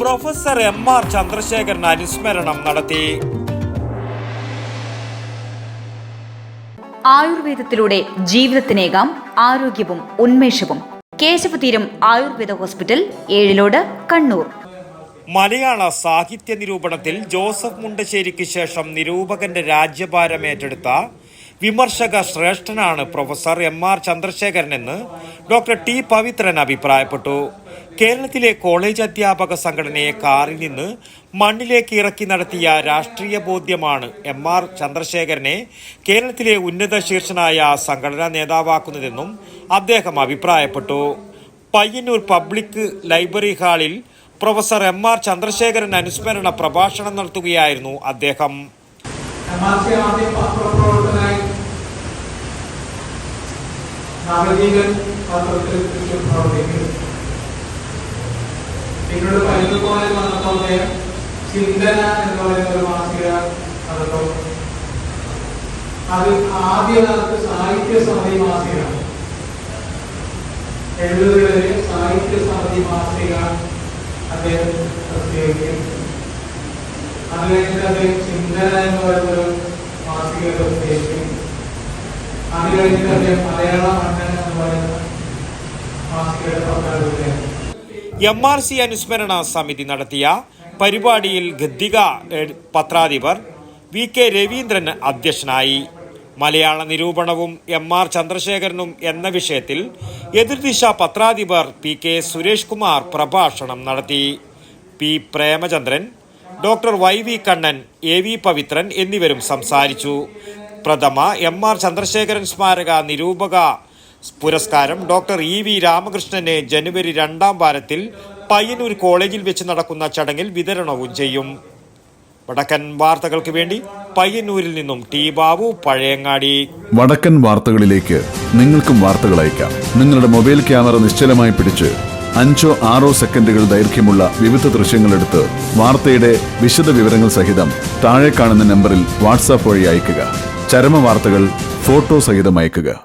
Professor M R Chandrasekharan അനുസ്മരണം നടത്തി. ആയുർവേദത്തിലൂടെ ജീവിതത്തിനേകാം ആരോഗ്യവും ഉന്മേഷവും. കേശവതീരം ആയുർവേദ ഹോസ്പിറ്റൽ ഏഴിലോട് കണ്ണൂർ. മലയാള സാഹിത്യ നിരൂപണത്തിൽ ജോസഫ് മുണ്ടശ്ശേരിക്ക് ശേഷം നിരൂപകന്റെ രാജ്യഭാരം ഏറ്റെടുത്ത വിമർശക ശ്രേഷ്ഠനാണ് പ്രൊഫസർ എം ആർ ചന്ദ്രശേഖരൻ എന്ന് ഡോക്ടർ ടി പവിത്രൻ അഭിപ്രായപ്പെട്ടു. കേരളത്തിലെ കോളേജ് അധ്യാപക സംഘടനയെ കാറിൽ നിന്ന് മണ്ണിലേക്ക് ഇറക്കി നടത്തിയ രാഷ്ട്രീയ ബോധ്യമാണ് എം ആർ ചന്ദ്രശേഖരനെ കേരളത്തിലെ ഉന്നത ശീർഷനായ സംഘടനാ നേതാവാക്കുന്നതെന്നും അദ്ദേഹം അഭിപ്രായപ്പെട്ടു. പയ്യന്നൂർ പബ്ലിക് ലൈബ്രറി ഹാളിൽ പ്രൊഫസർ എം ആർ ചന്ദ്രശേഖരൻ അനുസ്മരണ പ്രഭാഷണം നടത്തുകയായിരുന്നു അദ്ദേഹം. നവജീവൻ പത്രത്തിൽ പ്രവർത്തിക്കുന്നു പിന്നീട് കോളേജ് വന്നപ്പോൾ അദ്ദേഹം ചിന്തന എന്ന് പറയുന്ന ഒരു മാസിക നടന്നു അത് ആദ്യ കാലത്ത് സാഹിത്യ സമിതി മാസിക. എഴുപതുകളിലെ സാഹിത്യ മാസിക അദ്ദേഹം പ്രസിദ്ധീകരിക്കും. അത് കഴിഞ്ഞിട്ട് അദ്ദേഹം ചിന്തന എന്ന് പറയുന്നൊരു മാസിക പ്രസിദ്ധീകരിക്കും. മലയാള എം ആർ സി അനുസ്മരണ സമിതി നടത്തിയ പരിപാടിയിൽ ഗദ്ദിക പത്രാധിപർ വി കെ രവീന്ദ്രൻ അധ്യക്ഷനായി. മലയാള നിരൂപണവും എം ആർ ചന്ദ്രശേഖരനും എന്ന വിഷയത്തിൽ എതിർദിശ പത്രാധിപർ പി കെ സുരേഷ് കുമാർ പ്രഭാഷണം നടത്തി. P Premachandran doctor Y V Kannan A V Pavithran എന്നിവരും സംസാരിച്ചു. പ്രഥമ എം ആർ ചന്ദ്രശേഖരൻ സ്മാരക നിരൂപക പുരസ്കാരം ഡോക്ടർ ഇ വി രാമകൃഷ്ണന് ജനുവരി രണ്ടാം വാരത്തിൽ പയ്യന്നൂർ കോളേജിൽ വെച്ച് നടക്കുന്ന ചടങ്ങിൽ വിതരണവും ചെയ്യും. വടക്കൻ വാർത്തകൾക്ക് വേണ്ടി പയ്യന്നൂരിൽ നിന്നും ടി ബാബു പഴയങ്ങാടി. വടക്കൻ വാർത്തകളിലേക്ക് നിങ്ങൾക്കും വാർത്തകൾ അയക്കാം. നിങ്ങളുടെ മൊബൈൽ ക്യാമറ നിശ്ചലമായി പിടിച്ച് അഞ്ചോ ആറോ സെക്കൻഡുകൾ ദൈർഘ്യമുള്ള വിവിധ ദൃശ്യങ്ങളെടുത്ത് വാർത്തയുടെ വിശദ വിവരങ്ങൾ സഹിതം താഴെ കാണുന്ന നമ്പറിൽ വാട്സാപ്പ് വഴി അയയ്ക്കുക. ചരമ വാർത്തകൾ ഫോട്ടോ സഹിതം അയയ്ക്കുക